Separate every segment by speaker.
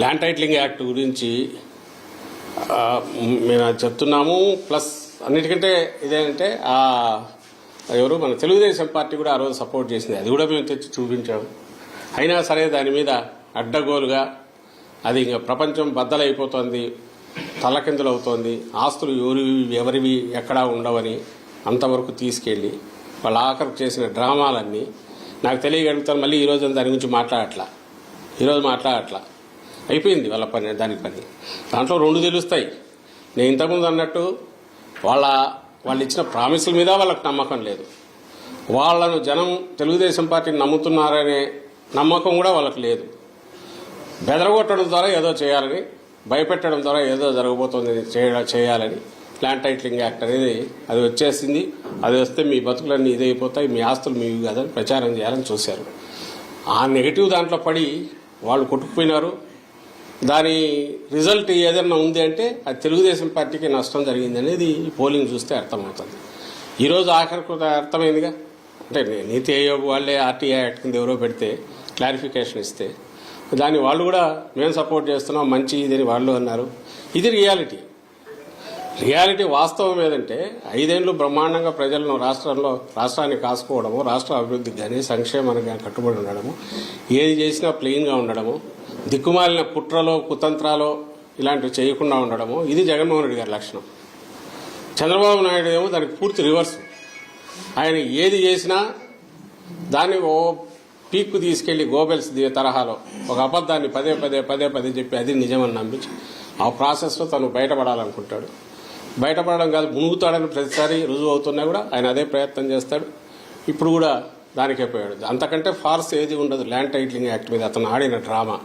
Speaker 1: Land titling act గురించి మేము చెప్తున్నాము. ప్లస్ అన్నిటికంటే ఇదేంటంటే ఎవరు? మన తెలుగుదేశం పార్టీ కూడా ఆ రోజు సపోర్ట్ చేసింది. అది కూడా మేము తెచ్చి చూపించాము. అయినా సరే దాని మీద అడ్డగోలుగా అది ఇంకా ప్రపంచం బద్దలైపోతుంది తలకిందులు అవుతోంది ఆస్తులు ఎవరివి ఎవరివి ఎక్కడా ఉండవని అంతవరకు తీసుకెళ్ళి వాళ్ళ ఆఖరికి చేసిన డ్రామాలన్నీ నాకు తెలియగలుగుతాను మళ్ళీ ఈరోజు దాని గురించి మాట్లాడట్లా. ఈరోజు మాట్లాడట్లా. అయిపోయింది వాళ్ళ పని దాని పని. దాంట్లో రెండు తెలుస్తాయి. నేను ఇంతకుముందు అన్నట్టు వాళ్ళ వాళ్ళు ఇచ్చిన ప్రామిసుల మీద వాళ్ళకి నమ్మకం లేదు. వాళ్ళను జనం తెలుగుదేశం పార్టీని నమ్ముతున్నారనే నమ్మకం కూడా వాళ్ళకి లేదు. బెదరగొట్టడం ద్వారా ఏదో చేయాలని భయపెట్టడం ద్వారా ఏదో జరగబోతోంది చేయాలని ల్యాండ్ టైట్లింగ్ యాక్ట్ అనేది అది వచ్చేసింది. అది వస్తే మీ బతుకులన్నీ ఇదైపోతాయి మీ ఆస్తులు మీవి కాదని ప్రచారం చేయాలని చూశారు. ఆ నెగిటివ్ దాంట్లో పడి వాళ్ళు కొట్టుకుపోయినారు. దాని రిజల్ట్ ఏదైనా ఉంది అంటే అది తెలుగుదేశం పార్టీకి నష్టం జరిగింది అనేది పోలింగ్ చూస్తే అర్థమవుతుంది. ఈరోజు ఆఖరికి అర్థమైందిగా? అంటే నీతి ఆయోగ్ వాళ్ళే ఆర్టీఐ యాక్ట్ కింద ఎవరో పెడితే క్లారిఫికేషన్ ఇస్తే దాన్ని వాళ్ళు కూడా మేము సపోర్ట్ చేస్తున్నాం మంచి ఇదని వాళ్ళు అన్నారు. ఇది రియాలిటీ. రియాలిటీ వాస్తవం ఏదంటే ఐదేళ్ళు బ్రహ్మాండంగా ప్రజలను రాష్ట్రంలో రాష్ట్రాన్ని కాసుకోవడము రాష్ట్ర అభివృద్ధికి కానీ సంక్షేమానికి కానీ కట్టుబడి ఉండడము ఏది చేసినా ప్లెయిన్గా ఉండడము దిక్కుమాలిన కుట్రలో కుతంత్రాలో ఇలాంటివి చేయకుండా ఉండడము ఇది జగన్మోహన్ రెడ్డి గారి లక్షణం. చంద్రబాబు నాయుడు ఏమో దానికి పూర్తి రివర్స్. ఆయన ఏది చేసినా దాన్ని ఓ పీక్కు తీసుకెళ్ళి గోబెల్స్ తరహాలో ఒక అబద్ధాన్ని పదే పదే పదే పదే చెప్పి అది నిజమని నమ్మించి ఆ ప్రాసెస్లో తను బయటపడాలనుకుంటాడు. బయటపడడం కాదు మునుగుతాడని ప్రతిసారి రుజువు అవుతున్నా కూడా ఆయన అదే ప్రయత్నం చేస్తాడు. ఇప్పుడు కూడా దానికే పోయాడు. అంతకంటే ఫార్స్ ఏది ఉండదు ల్యాండ్ టైటిలింగ్ యాక్ట్ మీద అతను ఆడిన డ్రామా.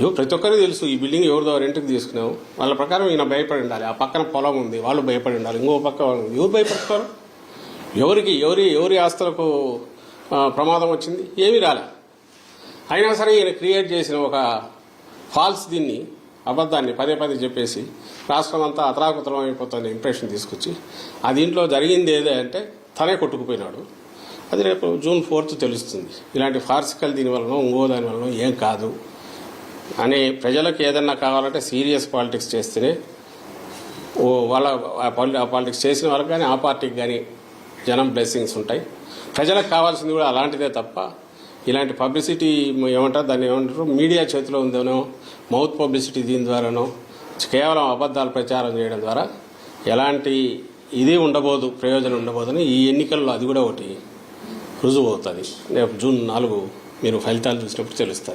Speaker 1: ప్రతి ఒక్కరికి తెలుసు ఈ బిల్డింగ్ ఎవరిదో రెంట్కి తీసుకున్నావు. వాళ్ళ ప్రకారం ఈయన భయపడి ఉండాలి. ఆ పక్కన పొలం ఉంది వాళ్ళు భయపడి ఉండాలి. ఇంకో పక్క ఎవరు భయపడతారు? ఎవరికి ఎవరి ఎవరి ఆస్తులకు ప్రమాదం వచ్చింది? ఏమీ రాలే. అయినా సరే ఈయన క్రియేట్ చేసిన ఒక ఫాల్స్ దీన్ని అబద్ధాన్ని పదే పదే చెప్పేసి రాష్ట్రం అంతా అతరాకుతరం అయిపోతుంది ఇంప్రెషన్ తీసుకొచ్చి ఆ దీంట్లో జరిగింది ఏదే అంటే తనే కొట్టుకుపోయినాడు. అది రేపు జూన్ ఫోర్త్ తెలుస్తుంది. ఇలాంటి ఫార్సికల్ దీని వలన ఇంకో దాని వలన ఏం కాదు. అని ప్రజలకు ఏదన్నా కావాలంటే సీరియస్ పాలిటిక్స్ చేస్తేనే ఓ వాళ్ళ పాలిటిక్స్ చేసిన వాళ్ళకి కానీ ఆ పార్టీకి కానీ జనం బ్లెస్సింగ్స్ ఉంటాయి. ప్రజలకు కావాల్సింది కూడా అలాంటిదే తప్ప ఇలాంటి పబ్లిసిటీ ఏమంటారు దాన్ని ఏమంటారు మీడియా చేతిలో ఉందనో మౌత్ పబ్లిసిటీ దీని ద్వారానో కేవలం అబద్ధాలు ప్రచారం చేయడం ద్వారా ఎలాంటి ఇది ఉండబోదు ప్రయోజనం ఉండబోదని ఈ ఎన్నికల్లో అది కూడా ఒకటి రుజువు అవుతుంది. రేపు జూన్ నాలుగు మీరు ఫలితాలు చూసినప్పుడు తెలుస్తుంది.